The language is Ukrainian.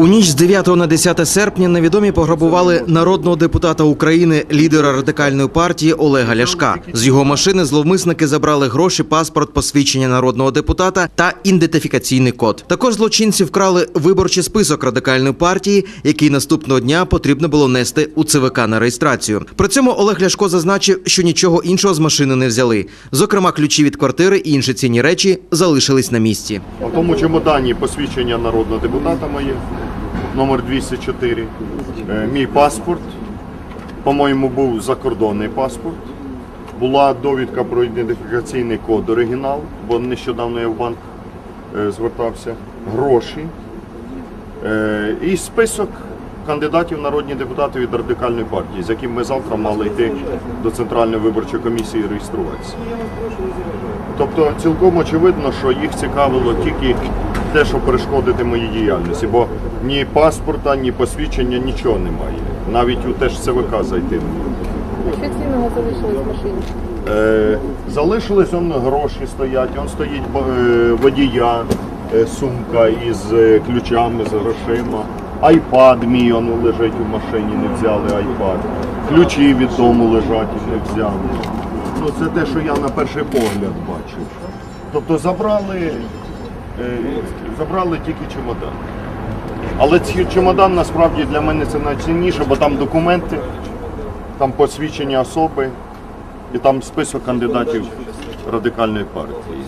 У ніч з 9 на 10 серпня невідомі пограбували народного депутата України, лідера радикальної партії Олега Ляшка. З його машини зловмисники забрали гроші, паспорт, посвідчення народного депутата та ідентифікаційний код. Також злочинці вкрали виборчий список радикальної партії, який наступного дня потрібно було нести у ЦВК на реєстрацію. При цьому Олег Ляшко зазначив, що нічого іншого з машини не взяли. Зокрема, ключі від квартири і інші цінні речі залишились на місці. У тому чемодані посвідчення народного депутата моє, номер 204, е, мій паспорт, по-моєму, був закордонний паспорт. Була довідка про ідентифікаційний код оригінал, бо нещодавно я в банк е, звертався, гроші. Е, і список кандидатів народні депутати від радикальної партії, з яким ми завтра мали йти до Центральної виборчої комісії реєструватися. Тобто цілком очевидно, що їх цікавило тільки те, що перешкодити моїй діяльності, бо ні паспорта, ні посвідчення, нічого немає. Навіть у те ж ЦВК зайти не можна. Що цінного залишилось в машині? Е, залишились он гроші стоять, он стоїть е, водія, е, сумка із е, ключами, з грошима. Айпад мій он лежить у машині, не взяли айпад. Ключі від дому лежать і не взяли. Ну це те, що я на перший погляд бачив. Тобто забрали, е, забрали тільки чемодан. Але цей чемодан насправді для мене це найцінніше, бо там документи, там посвідчення особи і там список кандидатів радикальної партії.